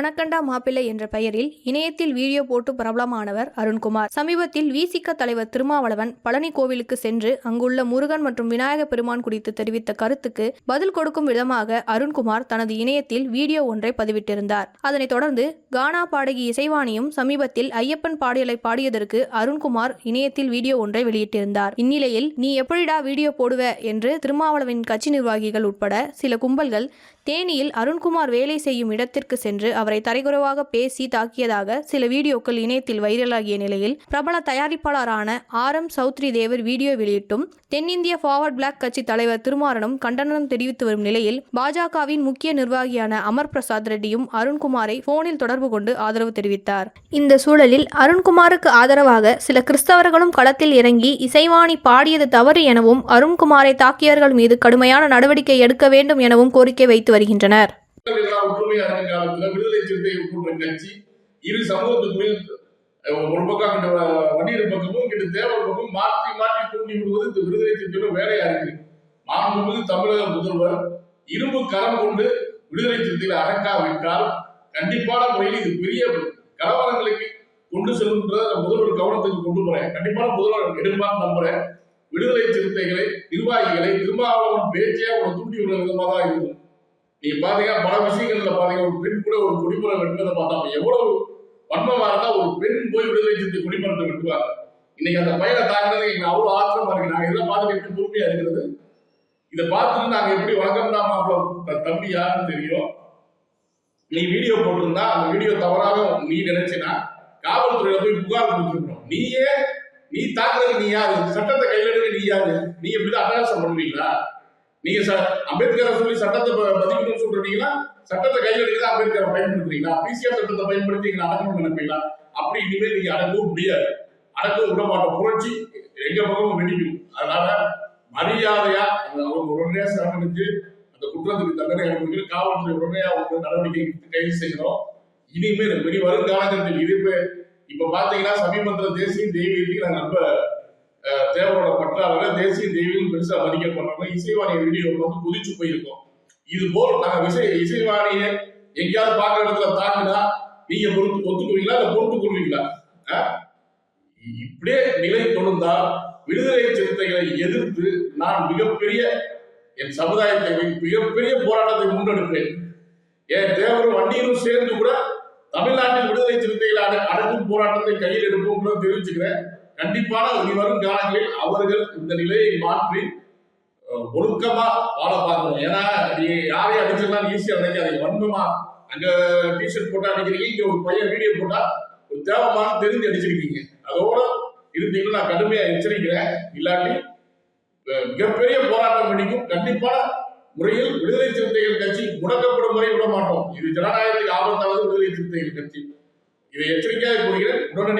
மணக்கண்டா மாப்பிள்ளை என்ற பெயரில் இணையத்தில் வீடியோ போட்டு பிரபலமானவர் அருண்குமார். சமீபத்தில் விசிக தலைவர் திருமாவளவன் பழனி கோவிலுக்கு சென்று அங்குள்ள முருகன் மற்றும் விநாயக பெருமான் குறித்து தெரிவித்த கருத்துக்கு பதில் கொடுக்கும் விதமாக அருண்குமார் தனது இணையத்தில் வீடியோ ஒன்றை பதிவிட்டிருந்தார். அதனைத் தொடர்ந்து கானா பாடகி இசைவாணியும் சமீபத்தில் ஐயப்பன் பாடலை பாடியதற்கு அருண்குமார் இணையத்தில் வீடியோ ஒன்றை வெளியிட்டிருந்தார். இந்நிலையில் நீ எப்படிடா வீடியோ போடுவ? என்று திருமாவளவன் கட்சி நிர்வாகிகள் உட்பட சில கும்பல்கள் தேனியில் அருண்குமார் வேலை செய்யும் இடத்திற்கு சென்று அவர் தரைகுறைவாக பேசி தாக்கியதாக சில வீடியோக்கள் இணையத்தில் வைரலாகிய நிலையில் பிரபல தயாரிப்பாளரான R M Chowdhury Devar video வெளியிட்டும் தென்னிந்திய ஃபார்வர்ட் பிளாக் கட்சி தலைவர் திருமாறனும் கண்டனம் தெரிவித்து வரும் நிலையில் பாஜகவின் முக்கிய நிர்வாகியான அமர் பிரசாத் ரெட்டியும் அருண்குமாரை போனில் தொடர்பு கொண்டு ஆதரவு தெரிவித்தார். இந்த சூழலில் அருண்குமாருக்கு ஆதரவாக சில கிறிஸ்தவர்களும் களத்தில் இறங்கி இசைவாணி பாடியது தவறு எனவும் அருண்குமாரை தாக்கியவர்கள் மீது கடுமையான நடவடிக்கை எடுக்க வேண்டும் எனவும் கோரிக்கை வைத்து வருகின்றனர். மக்கள் ஒற்றுமையா இருந்த காலத்துல விடுதலை சிறுத்தைகள் போன்ற கட்சி இரு சமூகத்துக்குமே ஒரு பக்கம் இந்த வன்னியர் பக்கமும் கிட்ட தேவர் பக்கம் மாற்றி மாற்றி தூண்டி விடுவது இந்த விடுதலை சிறுத்தையோட வேலையா இருக்கு. மாண்புமிகு தமிழக முதல்வர் இரும்பு கரம் கொண்டு விடுதலை சிறுத்தைகளை அடக்காவிட்டால் கண்டிப்பான முறையில் இது பெரிய கலவரங்களுக்கு கொண்டு செல்லுன்றத முதல்வர் கவனத்துக்கு கொண்டு போறேன். கண்டிப்பான முதல்வர் எடுப்பான்னு நம்புறேன். விடுதலை சிறுத்தைகளை நிர்வாகிகளை திருமாவளவன் பேச்சே ஒரு தூண்டி விடுற விதமாக தான் இருக்கும். நீங்க பாத்தீங்கன்னா பல விஷயங்கள்ல பாத்தீங்கன்னா ஒரு பெண் கூட ஒரு குடிமரம் வெட்டுறதை பார்த்தா எவ்வளவு வன்மமா இருந்தா ஒரு பெண் போய் விடுதலை சிறுத்தை குடிமரத்தை வெட்டுவாங்க. இன்னைக்கு அந்த பையனை தாக்குறது எங்க அவ்வளவு ஆச்சரியமா இருக்கு. நாங்க இதெல்லாம் பார்த்துட்டு எப்படி பொறுமையா இருக்கிறது? இதை பார்த்துட்டு நாங்க எப்படி வணக்கம்னா மாப்பிள்ள தம்பி யாருன்னு தெரியும். நீ வீடியோ போட்டிருந்தா அந்த வீடியோ தவறாக நீ நினைச்சினா காவல்துறையில போய் புகார் கொடுத்துருக்கணும். நீயே நீ தாக்குறது நீ யாரு? சட்டத்தை கையில் எடுக்க நீ யாரு? நீ எப்படி அட்டகாசம் பண்ணுவீங்களா? நீங்க ச- அம்பேத்கரை சொல்லி சட்டத்தை ப- பதிக்கணும்னு சொல்றீங்களா? சட்டத்தை கையில் எடுக்க அம்பேத்கரை பயன்படுத்துறீங்களா? பிசிஆர் சட்டத்தை பயன்படுத்தி நீங்க அடக்கணும்னு நினைப்பீங்களா அப்படி இனிமேல் நீங்க அடக்கவும் முடியாது. அடக்கவும் விட மாட்டோம். புரட்சி எங்க பக்கமும் வெடிக்கும். அதனால மரியாதையா அவங்க உடனே சிரமணிச்சு அந்த குற்றத்துக்கு தண்டனை அனுப்பி காவல்துறை உடனே அவங்க நடவடிக்கை எடுத்து கைது செய்யணும். இனிமேல் இனி வரும் காலகட்டத்தில் இது இப்ப- பாத்தீங்கன்னா சமீபத்தில் தேசிய தெய்வீகத்துக்கு நாங்க ரொம்ப தேவரோட பற்றாளர தேசிய தெய்வம் பெருசா மதிக்கப்படுறவங்க இசைவாணி வீடியோ வந்து குதிச்சு போயிருக்கோம். இது போல் நாங்க விசை இசைவாணியை எங்கேயாவது பார்க்குற இடத்துல தாக்குனா நீங்க பொறுத்து ஒத்துக்குவீங்களா? இல்ல பொறுத்து கொள்வீங்களா? இப்படியே நிலை தொடர்ந்தால் விடுதலை சிறுத்தைகளை எதிர்த்து நான் மிகப்பெரிய என் சமுதாயத்தை மிகப்பெரிய போராட்டத்தை முன்னெடுப்பேன். என் தேவரும் வண்டியரும் சேர்ந்து கூட தமிழ்நாட்டில் விடுதலை சிறுத்தைகளை அடக்கும் போராட்டத்தை கையில் எடுப்போம் கூட தெரிவிச்சுக்கிறேன். கண்டிப்பான இனி வரும் காலங்களில் அவர்கள் இந்த நிலையை மாற்றி ஒழுக்கமா வாழ பார்க்கணும். ஏன்னா நீ யாரையும் அடிச்சிடலாம் ஈஸியா நினைக்காதீங்க. வன்மமா அங்க டிஷர்ட் போட்டா அடிக்கிறீங்க இங்க ஒரு பையன் வீடியோ போட்டா ஒரு தேவமான தெரிஞ்சு அடிச்சிருக்கீங்க. அதோட இருந்தீங்கன்னா நான் கடுமையா எச்சரிக்கிறேன். இல்லாட்டி மிகப்பெரிய போராட்டம் பண்ணிக்கும். கண்டிப்பான முறையில் விடுதலை சிறுத்தைகள் கட்சி முடக்கப்படும் வரை விட மாட்டோம் இது ஜனநாயகத்துக்கு ஆபத்தானது விடுதலை சிறுத்தைகள் கட்சி. இதை எச்சரிக்கையாக கூறுகிறேன். உடனடி